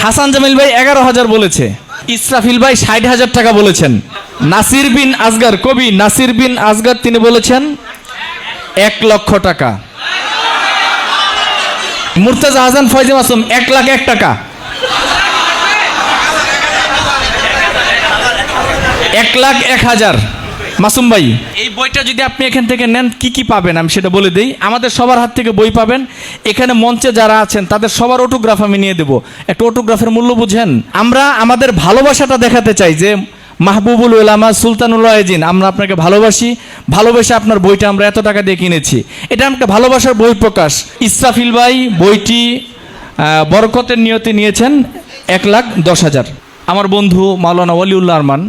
হাসান জামিল ভাই এগারো হাজার বলেছে। ইসরাফিল ভাই ষাট হাজার টাকা বলেছেন। নাসির বিন আসগার কবি নাসির বিন আসগার তিনি বলেছেন, এক লক্ষ টাকা। মুর্তাজা হাসান ফয়জে মাসুম, এক লাখ এক টাকা। এক লাখ এক হাজার। মাসুম ভাই, এই বইটা যদি আপনি এখান থেকে নেন, কি কি পাবেন আমি সেটা বলে দিই। আমাদের সবার হাত থেকে বই পাবেন। এখানে মঞ্চে যারা আছেন, তাদের সবার অটোগ্রাফ আমি নিয়ে দেবো। একটা অটোগ্রাফের মূল্য বুঝেন? আমরা আমাদের ভালোবাসাটা দেখাতে চাই যে, মাহবুবুল উলামা সুলতানুল আয়জিন আমরা আপনাকে ভালোবাসি। ভালোবেসে আপনার বইটা আমরা এত টাকা দিয়ে কিনেছি। এটা একটা ভালোবাসার বই প্রকাশ। ইসরাফিল ভাই বইটি বরকতের নিয়তে নিয়েছেন এক লাখ দশ হাজার। আমার বন্ধু মাওলানা ওয়ালিউল্লাহ আরমান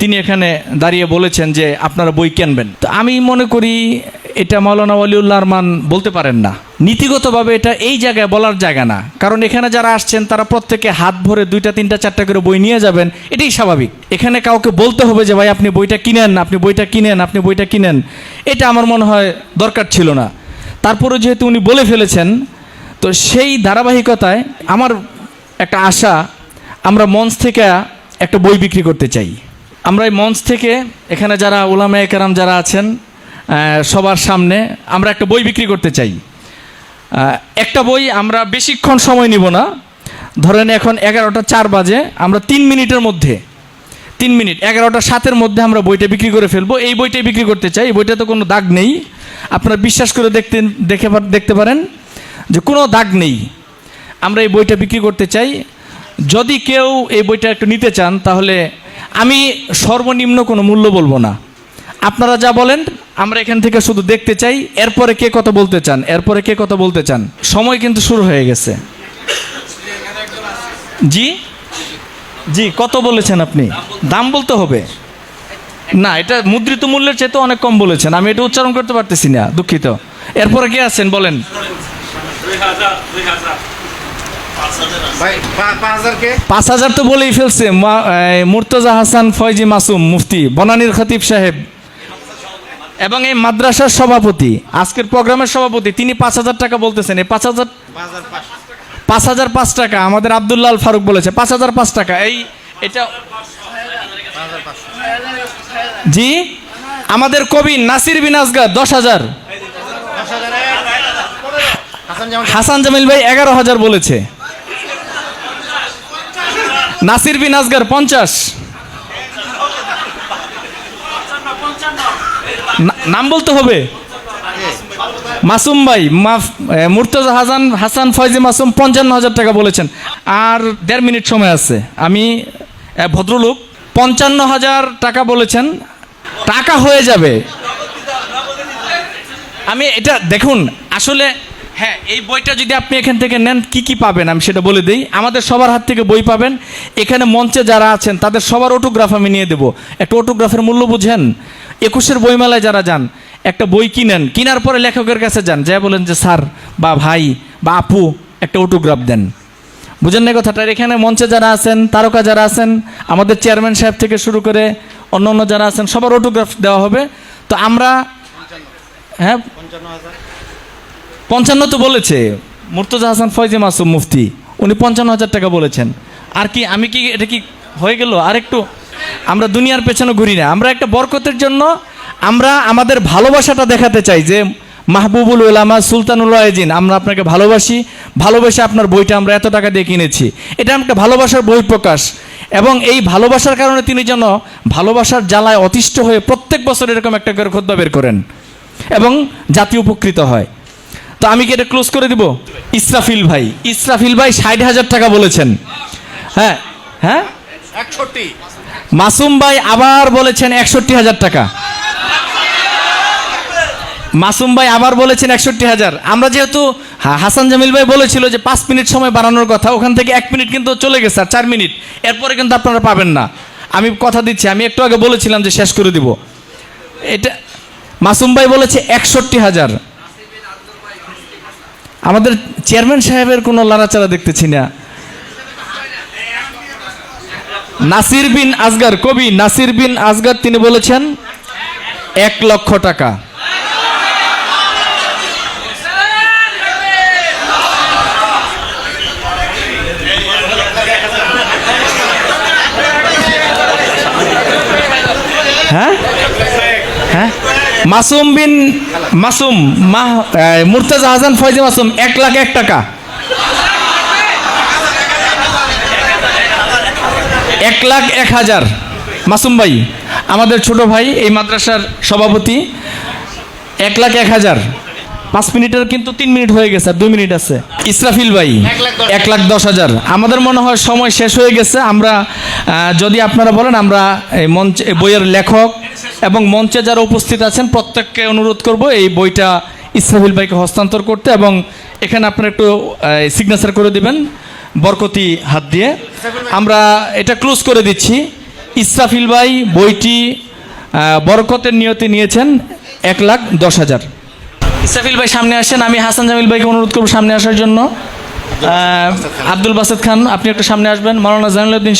তিনি এখানে দাঁড়িয়ে বলেছেন যে আপনারা বই কিনবেন। তো আমি মনে করি এটা মাওলানা ওয়ালিউল্লাহ আরমান বলতে পারেন না। নীতিগতভাবে এটা এই জায়গায় বলার জায়গা না। কারণ এখানে যারা আসছেন, তারা প্রত্যেকে হাত ভরে দুইটা, তিনটা, চারটা করে বই নিয়ে যাবেন, এটাই স্বাভাবিক। এখানে কাউকে বলতে হবে যে, ভাই, আপনি বইটা কিনেন, আপনি বইটা কিনেন, আপনি বইটা কিনেন। এটা আমার মনে হয় দরকার ছিল না। তারপরে যেহেতু উনি বলে ফেলেছেন, তো সেই ধারাবাহিকতায় আমার একটা আশা, আমরা মঞ্চ থেকে একটা বই বিক্রি করতে চাই। আমরা এই মঞ্চ থেকে এখানে যারা ওলামা একরাম যারা আছেন সবার সামনে আমরা একটা বই বিক্রি করতে চাই। একটা বই আমরা বেশিক্ষণ সময় নিব না। ধরেন এখন এগারোটা চার বাজে, আমরা তিন মিনিটের মধ্যে, তিন মিনিট, এগারোটা সাতের মধ্যে আমরা বইটা বিক্রি করে ফেলব। এই বইটাই বিক্রি করতে চাই, এই বইটাতে কোনো দাগ নেই। আপনারা বিশ্বাস করে দেখতে, দেখে দেখতে পারেন যে কোনো দাগ নেই। আমরা এই বইটা বিক্রি করতে চাই। যদি কেউ এই বইটা একটু নিতে চান, তাহলে আমি সর্বনিম্ন কোনো মূল্য বলব না। আপনারা যা বলেন, আমরা এখান থেকে শুধু দেখতে চাই, এরপরে কে কত বলতে চান, এরপরে কে কত বলতে চান, সময় কিন্তু শুরু হয়ে গেছে। জি? জি, কত বলেছেন আপনি? দাম বলতে হবে। না, এটা মুদ্রিত মূল্যের চেয়ে তো অনেক কম বলেছেন, আমি এটা উচ্চারণ করতে পারতেছি না, দুঃখিত। এরপরে কে আছেন, বলেন। পাঁচ হাজার তো বলেই ফেলছে। মুর্তজা হাসান ফয়জি মাসুম মুফতি বনানীর খতিব সাহেব এবং এই মাদ্রাসার সভাপতি আজকের প্রোগ্রামের সভাপতি তিনি পাঁচ হাজার টাকা বলতেছেন। এই পাঁচ হাজার পাঁচ হাজার পাঁচ টাকা আমাদের আবদুল্লাল ফারুক বলেছে। পাঁচ হাজার পাঁচ টাকা। এই এটা জি? আমাদের কবি নাসির বিন দশ হাজার। হাসান জামিল ভাই এগারো হাজার বলেছে। নাসির বিন আসগার পঞ্চাশ। নাম বলতে হবে? মাসুম ভাই মুর্তজা হাসান হাসান ফয়জি মাসুম পঞ্চান্ন হাজার টাকা বলেছেন। আর দেড় মিনিট সময় আছে। আমি ভদ্রলোক পঞ্চান্ন হাজার টাকা বলেছেন। টাকা হয়ে যাবে। আমি এটা, দেখুন, আসলে হ্যাঁ এই বইটা যদি আপনি এখান থেকে নেন, কি কি পাবেন? আমি সেটা বলে দিই। আমাদের সবার হাত থেকে বই পাবেন। এখানে মঞ্চে যারা আছেন, তাদের সবার অটোগ্রাফ আমি নিয়ে দেবো। একটা অটোগ্রাফের মূল্য বুঝেন? একুশের বইমেলায় যারা যান, একটা বই কিনেন, কেনার পরে লেখকের কাছে যান যা বলেন যে, স্যার বা ভাই বা আপু, একটা অটোগ্রাফ দেন। বুঝেন না কথাটা? এখানে মঞ্চে যারা আছেন, তারকা যারা আছেন, আমাদের চেয়ারম্যান সাহেব থেকে শুরু করে অন্য অন্য যারা আছেন, সবার অটোগ্রাফ দেওয়া হবে। তো আমরা হ্যাঁ? পঞ্চান্ন তো বলেছে। মুর্তজা হাসান ফয়জে মাসুম মুফতি, উনি পঞ্চান্ন হাজার টাকা বলেছেন। আর কি, আমি কি এটা কি হয়ে গেল? আর একটু, আমরা দুনিয়ার পেছনে ঘুরি না। আমরা একটা বরকতের জন্য আমরা আমাদের ভালোবাসাটা দেখাতে চাই যে মাহবুবুল উলামা সুলতানুল আয়জিন আমরা আপনাকে ভালোবাসি, ভালোবেসে আপনার বইটা আমরা এত টাকা দিয়ে কিনেছি। এটা একটা ভালোবাসার বই প্রকাশ। এবং এই ভালোবাসার কারণে তিনি যেন ভালোবাসার জ্বালায় অতিষ্ঠ হয়ে প্রত্যেক বছর এরকম একটা করে খোদ্া বের করেন এবং জাতি উপকৃত হয়। তো আমি কি এটা ক্লোজ করে দিব? ইসরাফিল ভাই ইসরাফিল ভাই ষাট হাজার টাকা বলেছেন। হ্যাঁ হ্যাঁ? একষট্টি। মাসুম ভাই আবার বলেছেন একষট্টি হাজার টাকা। মাসুম ভাই আবার বলেছেন একষট্টি হাজার। আমরা যেহেতু হাসান জামিল ভাই বলেছিল যে পাঁচ মিনিট সময় বাড়ানোর কথা ওখান থেকে এক মিনিট কিন্তু চলে গেছে আর চার মিনিট। এরপরে কিন্তু আপনারা পাবেন না। আমি কথা দিচ্ছি আমি একটু আগে বলেছিলাম যে শেষ করে দিব। এটা মাসুম ভাই বলেছে একষট্টি হাজার। আমাদের চেয়ারম্যান সাহেবের কোনো লাড়াচাড়া দেখতেছি না। নাসির বিন আজগার, কবি নাসির বিন আজগার, তিনি বলেছেন, এক লক্ষ টাকা হ্যাঁ হ্যাঁ মাসুম বিন মাসুম মাহ হাসান ফয়জি মাসুম, এক লাখ এক টাকা। এক লাখ এক হাজার। মাসুম ভাই, আমাদের ছোট ভাই, এই মাদ্রাসার সভাপতি, এক লাখ এক হাজার। পাঁচ মিনিটের কিন্তু তিন মিনিট হয়ে গেছে, দুই মিনিট আছে। ইসরাফিল ভাই, এক লাখ দশ হাজার। আমাদের মনে হয় সময় শেষ হয়ে গেছে, আমরা যদি আপনারা বলেন, আমরা এই মঞ্চে বইয়ের লেখক এবং মঞ্চে যারা উপস্থিত আছেন, প্রত্যেককে অনুরোধ করব এই বইটা ইসরাফিল ভাইকে হস্তান্তর করতে এবং এখানে আপনারা একটু সিগনেচার করে দিবেন, বরকতি হাত দিয়ে। আমরা এটা ক্লোজ করে দিচ্ছি। ইসরাফিল ভাই বইটি বরকতের নিয়তে নিয়েছেন এক লাখ দশ হাজার। ইসরাফিল ভাই সামনে আসেন, আমি হাসান জামিল ভাইকে অনুরোধ করব সামনে আসার জন্য। আব্দুল বাসেদ খান, আপনি একটু সামনে আসবেন। মাওলানা জামিলউদ্দিন